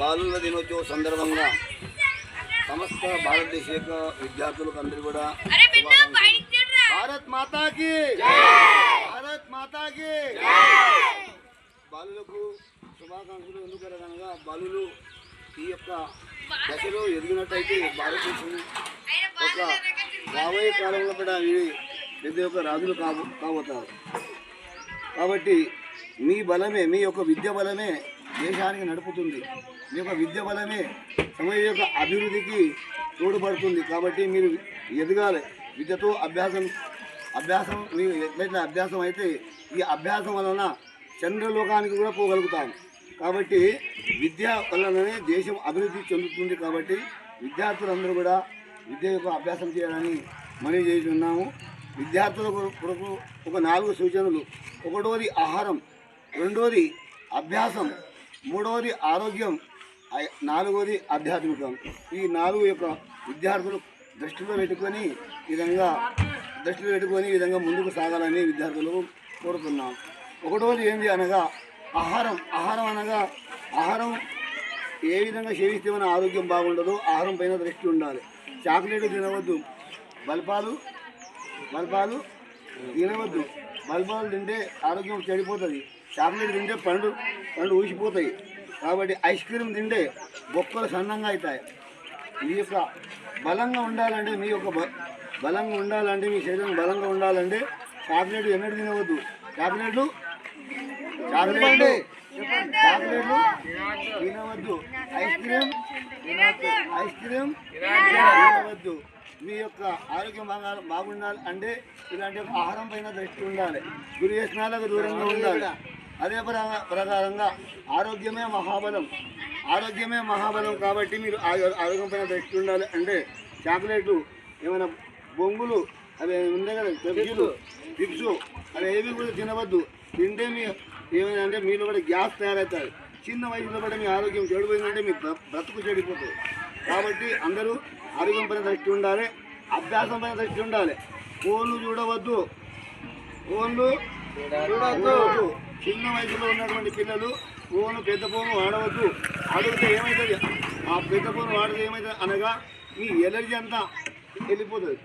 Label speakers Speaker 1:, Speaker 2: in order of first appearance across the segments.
Speaker 1: బాలుల దినోత్సవం సందర్భంగా సమస్త భారతదేశ యొక్క విద్యార్థులకు అందరూ కూడా. భారత్ మాతాకి భారత్ మాతాకి బాలులకు శుభాకాంక్షలు. ఎందుకనగా బాలులు ఈ యొక్క దశలో ఎదిగినట్టయితే భారతదేశం ఒక రాబోయే కాలంలో కూడా వీరి పెద్ద యొక్క రాజులు కాబో కాబోతారు. కాబట్టి మీ బలమే మీ యొక్క విద్య బలమే దేశానికి నడుపుతుంది. మీ యొక్క విద్య బలమే సమయం యొక్క అభివృద్ధికి తోడ్పడుతుంది. కాబట్టి మీరు ఎదగాలి. విద్యతో అభ్యాసం అభ్యాసం మీరు ఎట్లయితే అభ్యాసం అయితే ఈ అభ్యాసం వలన చంద్రలోకానికి కూడా పోగలుగుతాం. కాబట్టి విద్య వలననే దేశం అభివృద్ధి చెందుతుంది కాబట్టి విద్యార్థులందరూ కూడా విద్య యొక్క అభ్యాసం చేయాలని మనవి చేస్తున్నాము. విద్యార్థుల కొరకు ఒక నాలుగు సూచనలు. ఒకటోది ఆహారం రెండోది అభ్యాసం మూడవది ఆరోగ్యం నాలుగోది ఆధ్యాత్మికం. ఈ నాలుగు యొక్క విద్యార్థులు దృష్టిలో పెట్టుకొని ఈ విధంగా దృష్టిలో పెట్టుకొని ఈ విధంగా ముందుకు సాగాలని విద్యార్థులకు కోరుతున్నాం. ఒకటోది ఏంటి అనగా ఆహారం. ఆహారం అనగా ఆహారం ఏ విధంగా సేవిస్తే మన ఆరోగ్యం బాగుండదు ఆహారం పైన దృష్టి ఉండాలి. చాక్లెట్ తినవద్దు బల్పాలు బల్పాలు తినవద్దు. బల్పాలు తింటే ఆరోగ్యం చెడిపోతుంది. చాక్లెట్ తింటే పండు పండు ఊసిపోతాయి. కాబట్టి ఐస్ క్రీమ్ తింటే బొక్కలు సన్నంగా అవుతాయి. మీ యొక్క బలంగా ఉండాలంటే మీ యొక్క బ- బలంగా ఉండాలంటే మీ శరీరం బలంగా ఉండాలంటే చాక్లెట్ ఎన్నడూ తినవద్దు. చాక్లెట్లు? చాక్లెట్ చాక్లెట్లు తినవద్దు. Ice cream? ఐస్ క్రీమ్ తినవద్దు. మీ యొక్క ఆరోగ్యం బాగా బాగుండాలి అంటే ఇలాంటి ఆహారం పైన దృష్టి ఉండాలి. గురి వ్యసనాలకు దూరంగా ఉండాలి. అదే ప్రకారంగా ఆరోగ్యమే మహాబలం. ఆరోగ్యమే మహాబలం కాబట్టి మీరు ఆ- ఆరోగ్యం పైన దృష్టి ఉండాలి. అంటే చాక్లెట్లు ఏమైనా బొంగులు అవి ఉండే కదా పెప్సీలు చిప్స్ అవి ఏవి కూడా తినవద్దు. తింటే మీ ఏమైనా అంటే మీలో కూడా గ్యాస్ తయారవుతుంది చిన్న వయసులో కూడా మీ ఆరోగ్యం చెడిపోయిందంటే మీ బ్రతుకు చెడిపోతుంది. కాబట్టి అందరూ ఆరోగ్యం పైన దృష్టి ఉండాలి. అభ్యాసం పైన దృష్టి ఉండాలి. ఫోన్లు చూడవద్దు. ఫోన్లు చూడవద్దు. చిన్న వయసులో ఉన్నటువంటి పిల్లలు ఫోన్ పెద్ద ఫోన్ వాడవద్దు. అడిగితే ఏమవుతుంది ఆ పెద్ద ఫోన్ వాడితే ఏమవుతుంది అనగా మీ ఎలర్జీ అంతా వెళ్ళిపోతుంది.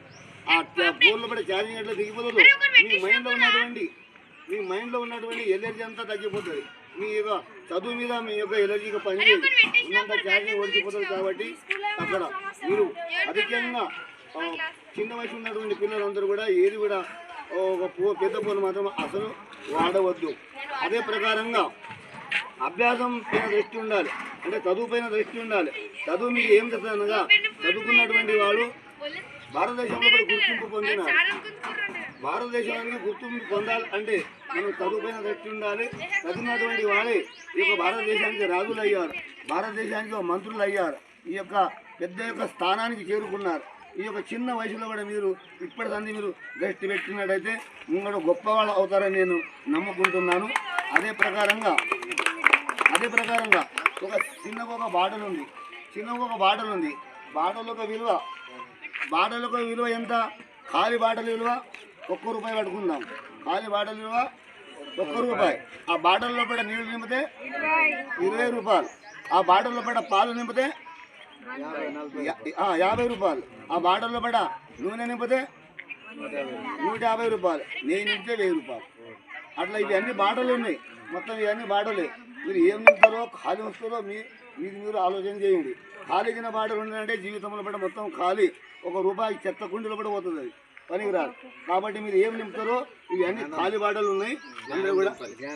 Speaker 1: ఆ ఫోన్లో పడే ఛార్జింగ్ ఎట్లా దిగిపోతుంది మీ మైండ్లో ఉన్నటువంటి మీ మైండ్లో ఉన్నటువంటి ఎలర్జీ అంతా తగ్గిపోతుంది. మీ యొక్క చదువు మీద మీ యొక్క ఎలర్జీగా పనిచేయదు ఉన్నంత ఛార్జింగ్ ఓడిపోతుంది కాబట్టి అక్కడ మీరు అధికంగా చిన్న వయసు ఉన్నటువంటి పిల్లలందరూ కూడా ఏది కూడా ఒక పో పెద్ద ఫోన్ మాత్రం అసలు వాడవద్దు. అదే ప్రకారంగా అభ్యాసం పైన దృష్టి ఉండాలి. అంటే చదువు పైన దృష్టి ఉండాలి. చదువు మీకు ఏం చెప్తుంది అనగా చదువుకున్నటువంటి వాడు భారతదేశంలో కూడా గుర్తింపు పొందినారు భారతదేశానికి గుర్తింపు పొందాలి అంటే మనం చదువు పైన దృష్టి ఉండాలి. చదివినటువంటి వాడే ఈ యొక్క భారతదేశానికి రాజులు అయ్యారు భారతదేశానికి మంత్రులు అయ్యారు ఈ యొక్క పెద్ద యొక్క స్థానానికి చేరుకున్నారు. ఈ యొక్క చిన్న వయసులో కూడా మీరు ఇప్పటికంది మీరు దృష్టి పెట్టినట్టయితే ముంగడు గొప్పవాళ్ళు అవుతారని నేను నమ్ముకుంటున్నాను. అదే ప్రకారంగా అదే ప్రకారంగా ఒక చిన్న ఒక బాటలు ఉంది. చిన్న ఒక బాటలు ఉంది. బాటలు ఒక విలువ. బాటలు ఒక విలువ ఎంత? ఖాళీ బాటల విలువ ఒక్క రూపాయి పట్టుకుందాం. ఖాళీ బాటల విలువ ఒక్క రూపాయి. ఆ బాటల్లో పడ నీళ్ళు నింపితే ఇరవై రూపాయలు. ఆ బాటల్లో పడ పాలు నింపితే యాభై. రూపాయలు. ఆ బాటల్లో పడ. నూనె నింపితే నూట యాభై రూపాయలు. నేను నింపితే వెయ్యి రూపాయలు. అట్లా ఇవి అన్ని బాటలు ఉన్నాయి. మొత్తం ఇవన్నీ బాటలే. మీరు ఏం నింపుతారో ఖాళీ వస్తారో మీ మీకు మీరు ఆలోచన చేయండి. ఖాళీగిన బాటలు ఉన్నాయంటే జీవితంలో పడ మొత్తం ఖాళీ. ఒక రూపాయి చెత్త కుండీలో పడి పోతుంది అది. పనికిరాదు. కాబట్టి మీరు ఏం నింపుతారో ఇవి అన్ని ఖాళీ బాటలు ఉన్నాయి. అందరూ కూడా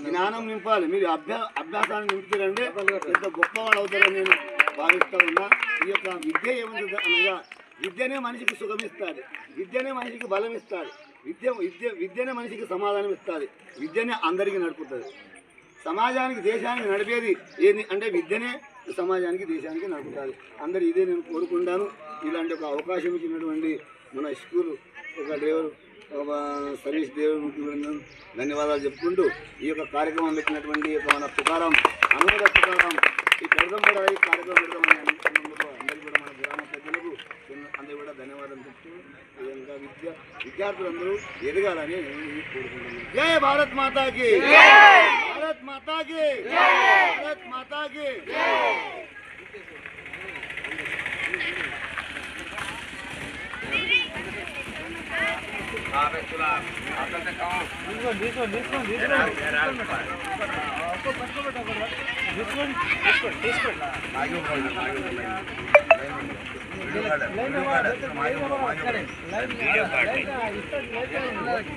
Speaker 1: జ్ఞానం నింపాలి. మీరు అభ్యా అభ్యాసాన్ని నింపుతారంటే పెద్ద గొప్పవాడు అవుతారని నేను భావిస్తూ ఉన్నా ఈ యొక్క విద్య ఏముంది అనగా విద్యనే మనిషికి సుఖమిస్తుంది. విద్యనే మనిషికి బలం ఇస్తుంది విద్య విద్య విద్యనే మనిషికి సమాధానం ఇస్తుంది విద్యనే అందరికీ నడుపుతుంది. సమాజానికి దేశానికి నడిపేది ఏది అంటే విద్యనే సమాజానికి దేశానికి నడుపుతుంది. అందరు ఇదే నేను కోరుకుంటాను. ఇలాంటి ఒక అవకాశం ఇచ్చినటువంటి మన స్కూల్ ఒక డ్రైవర్ ఒక సర్వీస్ దేవుడు ధన్యవాదాలు చెప్పుకుంటూ ఈ యొక్క కార్యక్రమం పెట్టినటువంటి యొక్క మన తుకారం అనుమత తుకారం ఈ పెడదాం కూడా కార్యక్రమం పెడదామని అనుకున్నందుకు అందరికీ కూడా మన గ్రామ ప్రజలకు అందరూ కూడా ధన్యవాదాలు చెప్తూ విధంగా విద్య విద్యార్థులందరూ ఎదగాలని కోరుకుంటున్నాను. జై భారత్ మాతాకి! భారత్ మాతాకి! భారత్ మాతాకి! తీసుకోండి తీసుకోండి తీసుకోండి.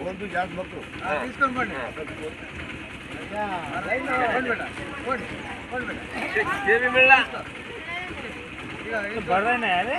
Speaker 2: ಒಂದು ಜಾಸ್ತಿ ಮಕ್ಕಳು ಇಸ್ಕೊಂಡು ಬನ್ನಿ ಬರ್ರೇನೆ ಅದೇ